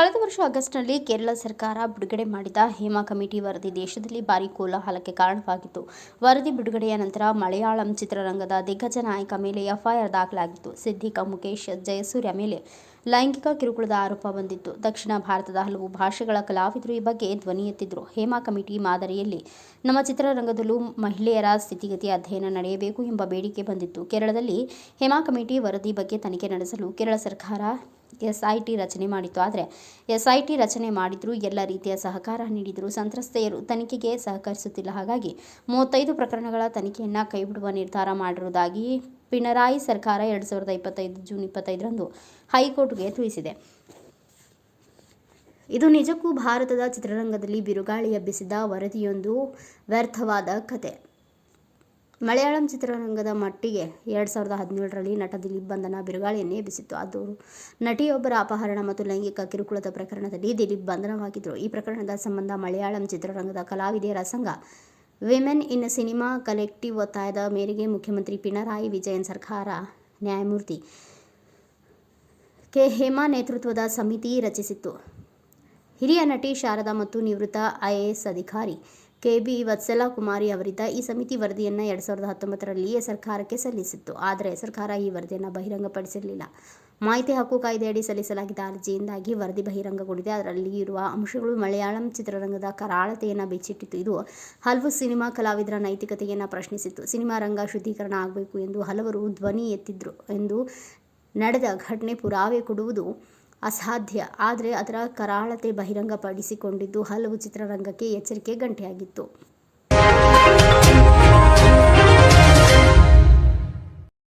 ಕಳೆದ ವರ್ಷ ಆಗಸ್ಟ್ನಲ್ಲಿ ಕೇರಳ ಸರ್ಕಾರ ಬಿಡುಗಡೆ ಮಾಡಿದ ಹೇಮಾ ಕಮಿಟಿ ವರದಿ ದೇಶದಲ್ಲಿ ಭಾರೀ ಕೋಲಾಹಲಕ್ಕೆ ಕಾರಣವಾಗಿತ್ತು. ವರದಿ ಬಿಡುಗಡೆಯ ನಂತರ ಮಲಯಾಳಂ ಚಿತ್ರರಂಗದ ದಿಗ್ಗಜ ನಾಯಕ ಮೇಲೆ ಎಫ್ಐಆರ್ ದಾಖಲಾಗಿತ್ತು. ಸಿದ್ದಿಕ ಮುಖೇಶ್ ಜಯಸೂರ್ಯ ಮೇಲೆ ಲೈಂಗಿಕ ಕಿರುಕುಳದ ಆರೋಪ ಬಂದಿತ್ತು. ದಕ್ಷಿಣ ಭಾರತದ ಹಲವು ಭಾಷೆಗಳ ಕಲಾವಿದರು ಈ ಬಗ್ಗೆ ಧ್ವನಿ ಎತ್ತಿದ್ರು. ಹೇಮಾ ಕಮಿಟಿ ಮಾದರಿಯಲ್ಲಿ ನಮ್ಮ ಚಿತ್ರರಂಗದಲ್ಲೂ ಮಹಿಳೆಯರ ಸ್ಥಿತಿಗತಿ ಅಧ್ಯಯನ ನಡೆಯಬೇಕು ಎಂಬ ಬೇಡಿಕೆ ಬಂದಿತ್ತು. ಕೇರಳದಲ್ಲಿ ಹೇಮಾ ಕಮಿಟಿ ವರದಿ ಬಗ್ಗೆ ತನಿಖೆ ನಡೆಸಲು ಕೇರಳ ಸರ್ಕಾರ ಎಸ್ಐಟಿ ರಚನೆ ಮಾಡಿತ್ತು. ಆದರೆ ಎಸ್ ಐ ಟಿ ರಚನೆ ಮಾಡಿದರೂ ಎಲ್ಲ ರೀತಿಯ ಸಹಕಾರ ನೀಡಿದರು. ಸಂತ್ರಸ್ತೆಯರು ತನಿಖೆಗೆ ಸಹಕರಿಸುತ್ತಿಲ್ಲ. ಹಾಗಾಗಿ ಮೂವತ್ತೈದು ಪ್ರಕರಣಗಳ ತನಿಖೆಯನ್ನು ಕೈಬಿಡುವ ನಿರ್ಧಾರ ಮಾಡಿರುವುದಾಗಿ ಪಿಣರಾಯಿ ಸರ್ಕಾರ ಎರಡು ಸಾವಿರದ ಇಪ್ಪತ್ತೈದು ಜೂನ್ ಇಪ್ಪತ್ತೈದರಂದು ಹೈಕೋರ್ಟ್ಗೆ ತಿಳಿಸಿದೆ. ಇದು ನಿಜಕ್ಕೂ ಭಾರತದ ಚಿತ್ರರಂಗದಲ್ಲಿ ಬಿರುಗಾಳಿ ಎಬ್ಬಿಸಿದ ವರದಿಯೊಂದು ವ್ಯರ್ಥವಾದ ಕತೆ. ಮಲಯಾಳಂ ಚಿತ್ರರಂಗದ ಮಟ್ಟಿಗೆ ಎರಡು ಸಾವಿರದ ಹದಿನೇಳರಲ್ಲಿ ನಟ ದಿಲೀಪ್ ಬಂಧನ ಬಿರುಗಾಳಿಯನ್ನೇ ಎಬ್ಬಿಸಿತ್ತು. ಅದು ನಟಿಯೊಬ್ಬರ ಅಪಹರಣ ಮತ್ತು ಲೈಂಗಿಕ ಕಿರುಕುಳದ ಪ್ರಕರಣದಲ್ಲಿ ದಿಲೀಪ್ ಬಂಧನವಾಗಿದ್ದರು. ಈ ಪ್ರಕರಣದ ಸಂಬಂಧ ಮಲಯಾಳಂ ಚಿತ್ರರಂಗದ ಕಲಾವಿದೆಯರ ಸಂಘ ವಿಮೆನ್ ಇನ್ ಸಿನಿಮಾ ಕಲೆಕ್ಟಿವ್ ಒತ್ತಾಯದ ಮೇರೆಗೆ ಮುಖ್ಯಮಂತ್ರಿ ಪಿಣರಾಯಿ ವಿಜಯನ್ ಸರ್ಕಾರ ನ್ಯಾಯಮೂರ್ತಿ ಕೆ. ಹೇಮಾ ನೇತೃತ್ವದ ಸಮಿತಿ ರಚಿಸಿತ್ತು. ಹಿರಿಯ ನಟಿ ಶಾರದಾ ಮತ್ತು ನಿವೃತ್ತ ಐಎಎಸ್ ಅಧಿಕಾರಿ ಕೆಬಿ ವತ್ಸಲ ಕುಮಾರಿ ಅವರಿದ್ದ ಈ ಸಮಿತಿ ವರದಿಯನ್ನು ಎರಡ್ ಸಾವಿರದ ಹತ್ತೊಂಬತ್ತರಲ್ಲಿಯೇ ಸರ್ಕಾರಕ್ಕೆ ಸಲ್ಲಿಸಿತ್ತು. ಆದರೆ ಸರ್ಕಾರ ಈ ವರದಿಯನ್ನು ಬಹಿರಂಗಪಡಿಸಿರಲಿಲ್ಲ. ಮಾಹಿತಿ ಹಕ್ಕು ಕಾಯ್ದೆಯಡಿ ಸಲ್ಲಿಸಲಾಗಿದ್ದ ಅರ್ಜಿಯಿಂದಾಗಿ ವರದಿ ಬಹಿರಂಗಗೊಂಡಿದೆ. ಅದರಲ್ಲಿ ಇರುವ ಅಂಶಗಳು ಮಲಯಾಳಂ ಚಿತ್ರರಂಗದ ಕರಾಳತೆಯನ್ನು ಬಿಚ್ಚಿಟ್ಟಿತ್ತು. ಇದು ಹಲವು ಸಿನಿಮಾ ಕಲಾವಿದರ ನೈತಿಕತೆಯನ್ನು ಪ್ರಶ್ನಿಸಿತ್ತು. ಸಿನಿಮಾ ರಂಗ ಶುದ್ಧೀಕರಣ ಆಗಬೇಕು ಎಂದು ಹಲವರು ಧ್ವನಿ ಎತ್ತಿದ್ರು ಎಂದು ನಡೆದ ಘಟನೆ ಪುರಾವೆ ಕೊಡುವುದು ಅಸಾಧ್ಯ. ಆದರೆ ಅದರ ಕರಾಳತೆ ಬಹಿರಂಗಪಡಿಸಿಕೊಂಡಿದ್ದು ಹಲವು ಚಿತ್ರರಂಗಕ್ಕೆ ಎಚ್ಚರಿಕೆ ಗಂಟೆಯಾಗಿತ್ತು.